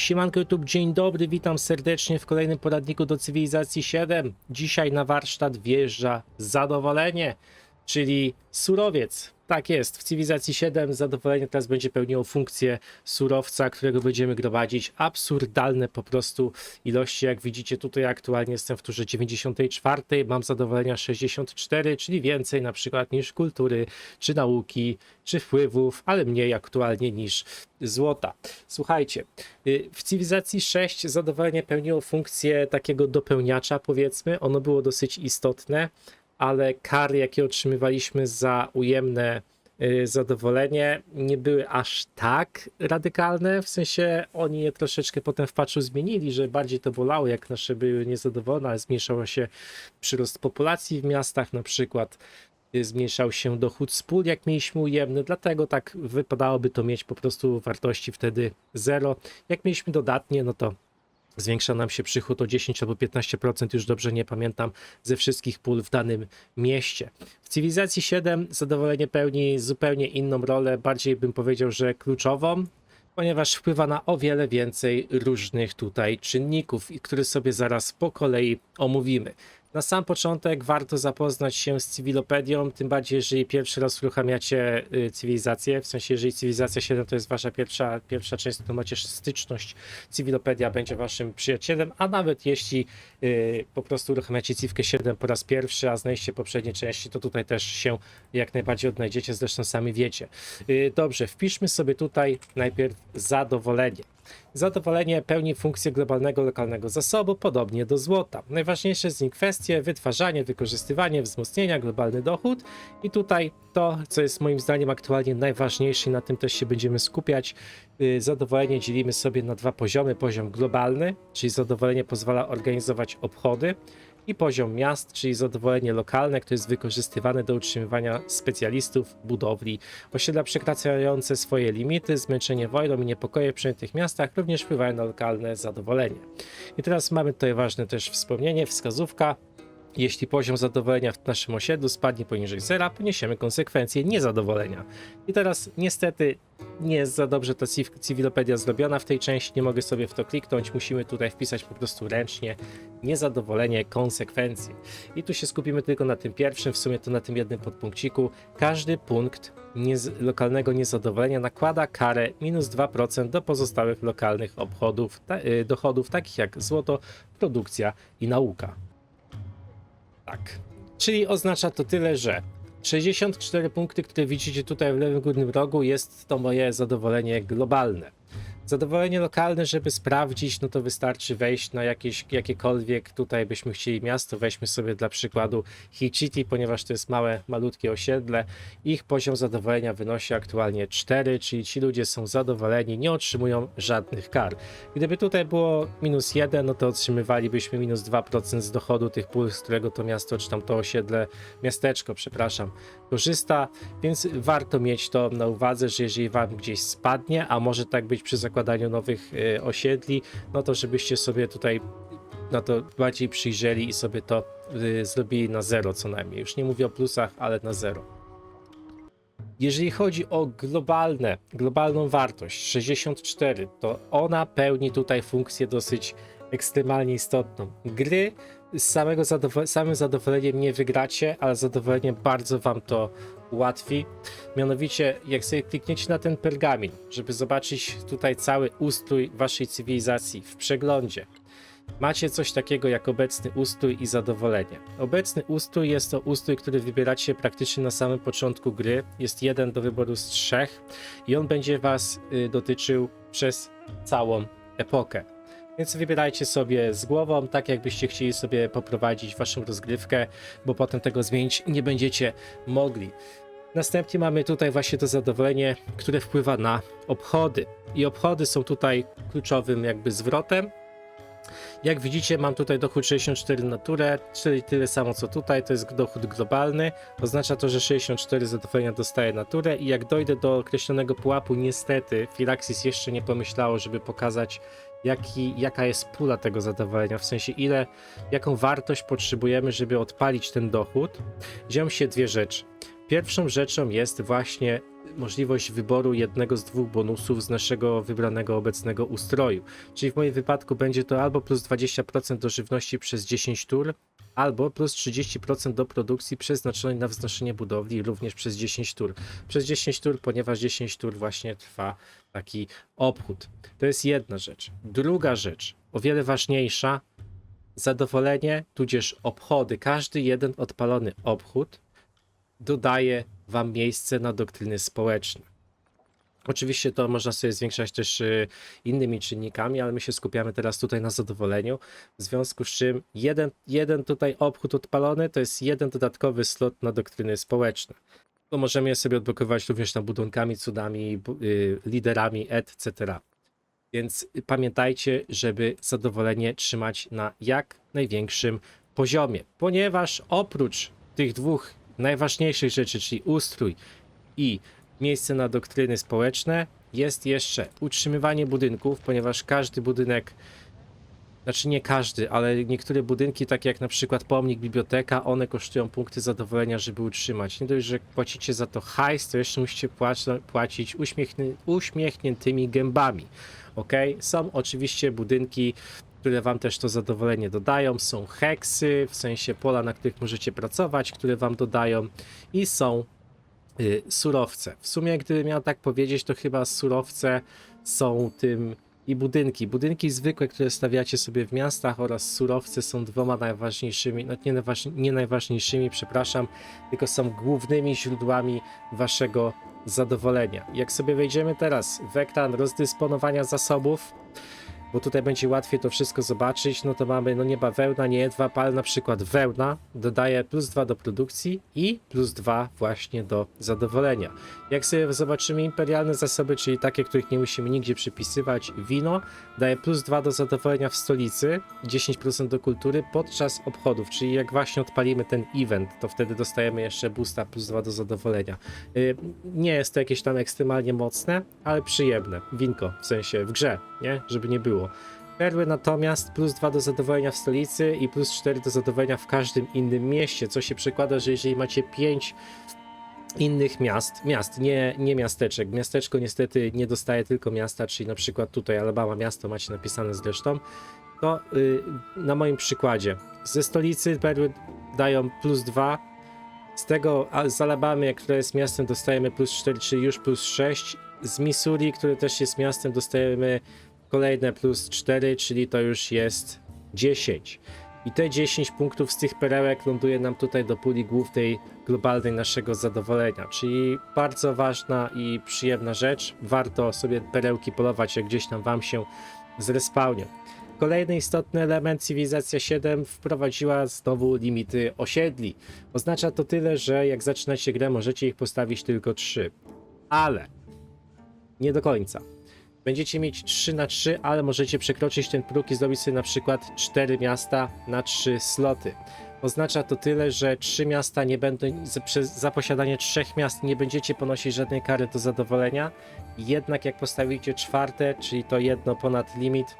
Siemanko YouTube, dzień dobry, witam serdecznie w kolejnym poradniku do Cywilizacji 7. Dzisiaj na warsztat wjeżdża zadowolenie, czyli surowiec. Tak jest, w Cywilizacji 7 zadowolenie teraz będzie pełniło funkcję surowca, którego będziemy gromadzić. Absurdalne po prostu ilości, jak widzicie tutaj aktualnie jestem w turze 94, mam zadowolenia 64, czyli więcej na przykład niż kultury, czy nauki, czy wpływów, ale mniej aktualnie niż złota. Słuchajcie, y, w Cywilizacji 6 zadowolenie pełniło funkcję takiego dopełniacza, powiedzmy. Ono było dosyć istotne, ale kary, jakie otrzymywaliśmy za ujemne y, zadowolenie, nie były aż tak radykalne. W sensie oni je troszeczkę potem w patchu zmienili, że bardziej to bolało, jak nasze były niezadowolone, ale zmniejszało się przyrost populacji w miastach na przykład. y, Zmniejszał się dochód z jak mieliśmy ujemny, dlatego tak wypadałoby to mieć po prostu wartości wtedy zero. Jak mieliśmy dodatnie, no to zwiększa nam się przychód o 10 albo 15%, już dobrze nie pamiętam, ze wszystkich pól w danym mieście. W Cywilizacji 7 zadowolenie pełni zupełnie inną rolę, bardziej bym powiedział, że kluczową, ponieważ wpływa na o wiele więcej różnych tutaj czynników, które sobie zaraz po kolei omówimy. Na sam początek warto zapoznać się z cywilopedią, tym bardziej jeżeli pierwszy raz uruchamiacie y, cywilizację, w sensie jeżeli cywilizacja 7 to jest wasza pierwsza, pierwsza część, to macie styczność, cywilopedia będzie waszym przyjacielem, a nawet jeśli y, po prostu uruchamiacie cywkę 7 po raz pierwszy, a znajdziecie poprzednie części, to tutaj też się jak najbardziej odnajdziecie, zresztą sami wiecie. Y, dobrze, wpiszmy sobie tutaj najpierw zadowolenie. Zadowolenie pełni funkcję globalnego lokalnego zasobu, podobnie do złota. Najważniejsze z nich kwestie wytwarzanie, wykorzystywanie, wzmocnienia, globalny dochód i tutaj to, co jest moim zdaniem aktualnie najważniejsze na tym też się będziemy skupiać. Yy, Zadowolenie dzielimy sobie na dwa poziomy. Poziom globalny, czyli zadowolenie pozwala organizować obchody i poziom miast, czyli zadowolenie lokalne, które jest wykorzystywane do utrzymywania specjalistów, budowli. Osiedla przekraczające swoje limity, zmęczenie wojną i niepokoje w przejętych miastach również wpływają na lokalne zadowolenie. I teraz mamy tutaj ważne też wspomnienie, wskazówka. Jeśli poziom zadowolenia w naszym osiedlu spadnie poniżej zera, poniesiemy konsekwencje niezadowolenia. I teraz niestety nie jest za dobrze ta cywilopedia zrobiona w tej części, nie mogę sobie w to kliknąć, musimy tutaj wpisać po prostu ręcznie niezadowolenie, konsekwencje. I tu się skupimy tylko na tym pierwszym, w sumie to na tym jednym podpunkciku. Każdy punkt lokalnego niezadowolenia nakłada karę minus 2% do pozostałych lokalnych obchodów, y, dochodów, takich jak złoto, produkcja i nauka. Tak. Czyli oznacza to tyle, że 64 punkty, które widzicie tutaj w lewym górnym rogu, jest to moje zadowolenie globalne. Zadowolenie lokalne, żeby sprawdzić, no to wystarczy wejść na jakieś, jakiekolwiek tutaj byśmy chcieli miasto. Weźmy sobie dla przykładu Hichiti, ponieważ to jest małe, malutkie osiedle. Ich poziom zadowolenia wynosi aktualnie 4, czyli ci ludzie są zadowoleni, nie otrzymują żadnych kar. Gdyby tutaj było minus 1, no to otrzymywalibyśmy minus 2% z dochodu tych pól, z którego to miasto, czy tam to osiedle, miasteczko, przepraszam, korzysta, więc warto mieć to na uwadze, że jeżeli wam gdzieś spadnie, a może tak być przy zakładaniu nowych y, osiedli, no to żebyście sobie tutaj na to bardziej przyjrzeli i sobie to y, zrobili na zero co najmniej. Już nie mówię o plusach, ale na zero. Jeżeli chodzi o globalne, globalną wartość 64, to ona pełni tutaj funkcję dosyć ekstremalnie istotną. Gry z samego zadowo- samym zadowoleniem nie wygracie, ale zadowoleniem bardzo wam to ułatwi. Mianowicie, jak sobie klikniecie na ten pergamin, żeby zobaczyć tutaj cały ustrój waszej cywilizacji w przeglądzie, macie coś takiego jak obecny ustrój i zadowolenie. Obecny ustrój jest to ustrój, który wybieracie praktycznie na samym początku gry. Jest jeden do wyboru z trzech i on będzie was y, dotyczył przez całą epokę. Więc wybierajcie sobie z głową, tak jakbyście chcieli sobie poprowadzić waszą rozgrywkę, bo potem tego zmienić nie będziecie mogli. Następnie mamy tutaj właśnie to zadowolenie, które wpływa na obchody. I obchody są tutaj kluczowym jakby zwrotem. Jak widzicie, mam tutaj dochód 64 naturę, czyli tyle samo co tutaj, to jest dochód globalny. Oznacza to, że 64 zadowolenia dostaje naturę i jak dojdę do określonego pułapu, niestety Filaxis jeszcze nie pomyślało, żeby pokazać jaki, jaka jest pula tego zadowolenia, w sensie ile, jaką wartość potrzebujemy, żeby odpalić ten dochód. Dzieją się dwie rzeczy. Pierwszą rzeczą jest właśnie możliwość wyboru jednego z dwóch bonusów z naszego wybranego obecnego ustroju. Czyli w moim wypadku będzie to albo plus 20% do żywności przez 10 tur, albo plus 30% do produkcji przeznaczonej na wznoszenie budowli również przez 10 tur. Przez 10 tur, ponieważ 10 tur właśnie trwa taki obchód. To jest jedna rzecz. Druga rzecz, o wiele ważniejsza, zadowolenie, tudzież obchody. Każdy jeden odpalony obchód dodaje wam miejsce na doktryny społeczne. Oczywiście to można sobie zwiększać też y, innymi czynnikami, ale my się skupiamy teraz tutaj na zadowoleniu. W związku z czym jeden, jeden tutaj obchód odpalony to jest jeden dodatkowy slot na doktryny społeczne. Możemy je sobie odblokować również na budunkami, cudami, y, liderami, etc. Więc pamiętajcie, żeby zadowolenie trzymać na jak największym poziomie, ponieważ oprócz tych dwóch najważniejszych rzeczy, czyli ustrój i miejsce na doktryny społeczne, jest jeszcze utrzymywanie budynków, ponieważ każdy budynek, znaczy nie każdy, ale niektóre budynki, takie jak na przykład pomnik, biblioteka, one kosztują punkty zadowolenia, żeby utrzymać. Nie dość, że płacicie za to hajs, to jeszcze musicie płac- płacić uśmiechny, uśmiechniętymi gębami. Ok? Są oczywiście budynki, które wam też to zadowolenie dodają. Są heksy, w sensie pola, na których możecie pracować, które wam dodają i są surowce. W sumie, gdybym miał tak powiedzieć, to chyba surowce są tym i budynki. Budynki zwykłe, które stawiacie sobie w miastach oraz surowce są dwoma najważniejszymi, no nie, najważ, nie najważniejszymi, przepraszam, tylko są głównymi źródłami waszego zadowolenia. Jak sobie wejdziemy teraz w ekran rozdysponowania zasobów, bo tutaj będzie łatwiej to wszystko zobaczyć, no to mamy, no nie bawełna, nie jedwab, ale na przykład wełna dodaje plus 2 do produkcji i plus 2 właśnie do zadowolenia. Jak sobie zobaczymy imperialne zasoby, czyli takie, których nie musimy nigdzie przypisywać, wino daje plus 2 do zadowolenia w stolicy, 10% do kultury podczas obchodów, czyli jak właśnie odpalimy ten event, to wtedy dostajemy jeszcze boosta plus 2 do zadowolenia. Yy, Nie jest to jakieś tam ekstremalnie mocne, ale przyjemne. Winko, w sensie w grze, nie? Żeby nie było. Perły natomiast plus 2 do zadowolenia w stolicy i plus 4 do zadowolenia w każdym innym mieście, co się przekłada, że jeżeli macie 5 innych miast, miast, nie, nie miasteczek. Miasteczko niestety nie dostaje tylko miasta, czyli na przykład tutaj Alabama miasto macie napisane zresztą, to y, na moim przykładzie ze stolicy perły dają plus 2, z tego z Alabamy, która jest miastem, dostajemy plus 4, czyli już plus 6. Z Missouri, które też jest miastem, dostajemy kolejne plus 4, czyli to już jest 10. I te 10 punktów z tych perełek ląduje nam tutaj do puli głównej globalnej naszego zadowolenia. Czyli bardzo ważna i przyjemna rzecz. Warto sobie perełki polować, jak gdzieś tam wam się zrespawnią. Kolejny istotny element Cywilizacja 7 wprowadziła znowu limity osiedli. Oznacza to tyle, że jak zaczynacie grę, możecie ich postawić tylko 3. Ale nie do końca. Będziecie mieć 3 na 3, ale możecie przekroczyć ten próg i zrobić sobie na przykład 4 miasta na 3 sloty. Oznacza to tyle, że 3 miasta nie będą, za, posiadanie 3 miast nie będziecie ponosić żadnej kary do zadowolenia. Jednak jak postawicie czwarte, czyli to jedno ponad limit,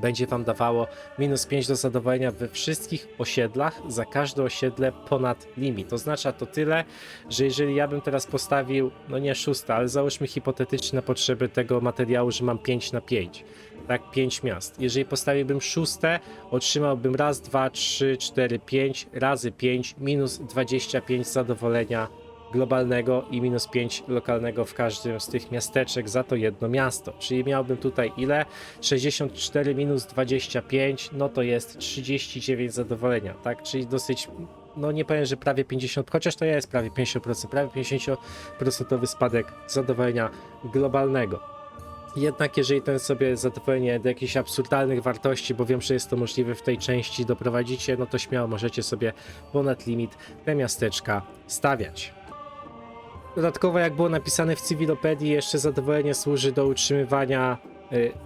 będzie wam dawało minus 5 do zadowolenia we wszystkich osiedlach, za każde osiedle ponad limit. Oznacza to tyle, że jeżeli ja bym teraz postawił, no nie szóste, ale załóżmy hipotetycznie na potrzeby tego materiału, że mam 5 na 5, tak, 5 miast. Jeżeli postawiłbym szóste, otrzymałbym raz, dwa, trzy, cztery, pięć razy 5 minus 25 zadowolenia globalnego i minus 5 lokalnego w każdym z tych miasteczek za to jedno miasto. Czyli miałbym tutaj ile? 64 minus 25, no to jest 39 zadowolenia, tak? Czyli dosyć, no nie powiem, że prawie 50, chociaż to jest prawie 50%, prawie 50% spadek zadowolenia globalnego. Jednak jeżeli ten sobie zadowolenie do jakichś absurdalnych wartości, bo wiem, że jest to możliwe w tej części, doprowadzicie, no to śmiało możecie sobie ponad limit te miasteczka stawiać. Dodatkowo, jak było napisane w cywilopedii, jeszcze zadowolenie służy do utrzymywania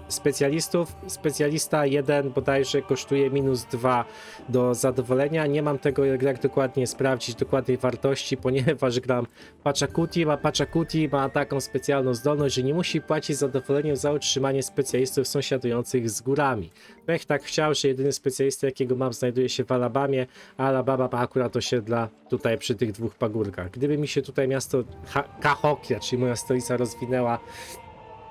specjalistów. Specjalista 1 bodajże kosztuje minus 2 do zadowolenia. Nie mam tego jak dokładnie sprawdzić, dokładnej wartości, ponieważ gram Pachakuti, a Pachakuti ma taką specjalną zdolność, że nie musi płacić zadowoleniem za utrzymanie specjalistów sąsiadujących z górami. Pech tak chciał, że jedyny specjalista jakiego mam znajduje się w Alabamie, a Alabama ma akurat osiedla tutaj przy tych dwóch pagórkach. Gdyby mi się tutaj miasto Cahokia, czyli moja stolica rozwinęła,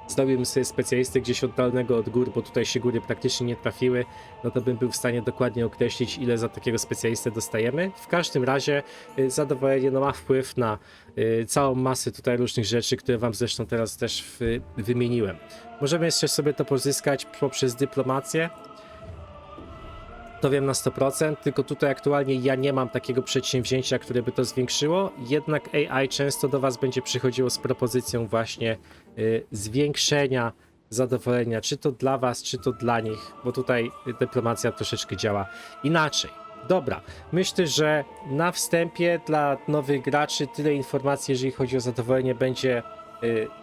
zrobiłbym sobie specjalistę gdzieś oddalonego od gór, bo tutaj się góry praktycznie nie trafiły, no to bym był w stanie dokładnie określić, ile za takiego specjalistę dostajemy. W każdym razie y, zadowolenie no, ma wpływ na y, całą masę tutaj różnych rzeczy, które wam zresztą teraz też wymieniłem. Możemy jeszcze sobie to pozyskać poprzez dyplomację, to wiem na 100%, tylko tutaj aktualnie ja nie mam takiego przedsięwzięcia, które by to zwiększyło, jednak AI często do Was będzie przychodziło z propozycją właśnie y, zwiększenia zadowolenia, czy to dla Was, czy to dla nich, bo tutaj dyplomacja troszeczkę działa inaczej. Dobra, myślę, że na wstępie dla nowych graczy tyle informacji, jeżeli chodzi o zadowolenie, będzie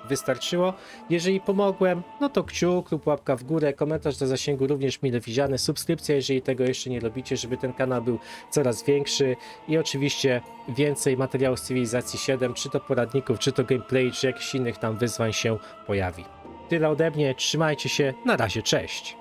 wystarczyło. Jeżeli pomogłem, no to kciuk lub łapka w górę, komentarz do zasięgu również mile widziany, subskrypcja, jeżeli tego jeszcze nie robicie, żeby ten kanał był coraz większy i oczywiście więcej materiałów z cywilizacji 7, czy to poradników, czy to gameplay, czy jakichś innych tam wyzwań się pojawi. Tyle ode mnie, trzymajcie się, na razie, cześć!